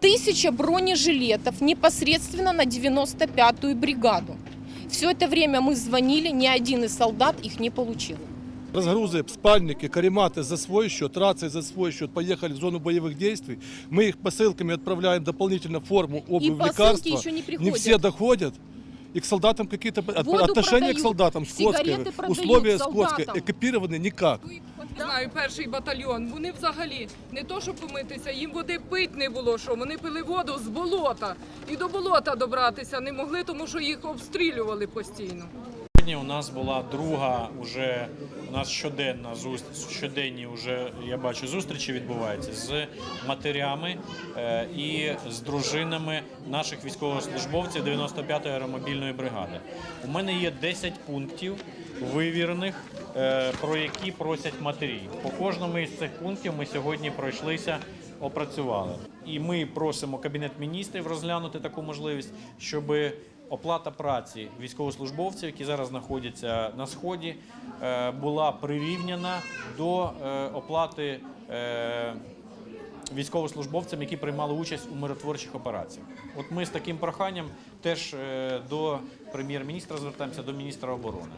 Тысяча бронежилетов непосредственно на 95-ю бригаду. Все это время мы звонили, ни один из солдат их не получил. Разгрузы, спальники, карематы за свой счет, рации за свой счет, поехали в зону боевых действий. Мы их посылками отправляем дополнительно форму, обувь, И лекарства. еще не приходят. все доходят. И к солдатам какие-то отношения к продают, солдатам скотские, условия скотские, экипированы никак. Знаю, перший батальйон. Вони взагалі не то, щоб помитися, їм води пить не було. Що вони пили воду з болота і до болота добратися не могли, тому що їх обстрілювали постійно. Сьогодні у нас була друга уже у нас щоденна зустріч, щоденні вже я бачу зустрічі відбуваються з матерями е, і з дружинами наших військовослужбовців 95-ї аеромобільної бригади. У мене є 10 пунктів вивірених, про які просять матері. По кожному із цих пунктів ми сьогодні пройшлися. Опрацювали, і ми просимо кабінет міністрів розглянути таку можливість, щоб оплата праці військовослужбовців, які зараз знаходяться на сході, е, була прирівняна до е, оплати е, військовослужбовцям, які приймали участь у миротворчих операціях. От ми з таким проханням теж е, до прем'єр-міністра звертаємося до міністра оборони.